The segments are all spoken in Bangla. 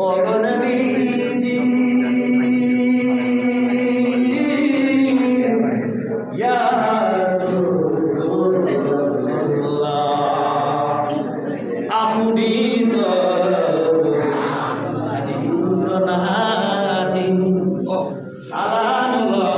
অগণবীজি আপনি তো আজির নাজি সালাম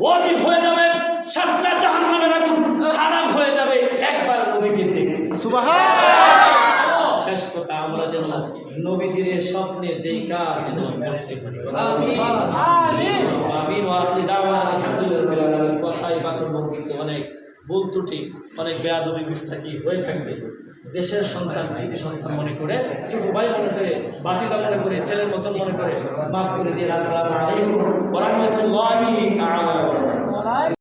ওয়াজিব হয়ে যাবে সাতটা জাহান্নামের আগুন হারাম হয়ে যাবে একবার নবীকে দেখলে? শেষ কথা আমরা যেন নবীজির স্বপ্নে দেখা যেন করতে পারি। আমিন। আমিন। ওয়া আখিরি দাওয়ানা আলহামদুলিল্লাহি কথাই বাচন ভঙ্গিতে অনেক ভুল ত্রুটি অনেক বেয়াদবি গুস্তাকি হয়ে থাকলে দেশের সন্তান প্রীতি সন্তান মনে করে, ছোট ভাই মনে করে বাতিদা মনে করে, ছেলের মতন মনে করে, মাফ করে দিয়ে রাস্তা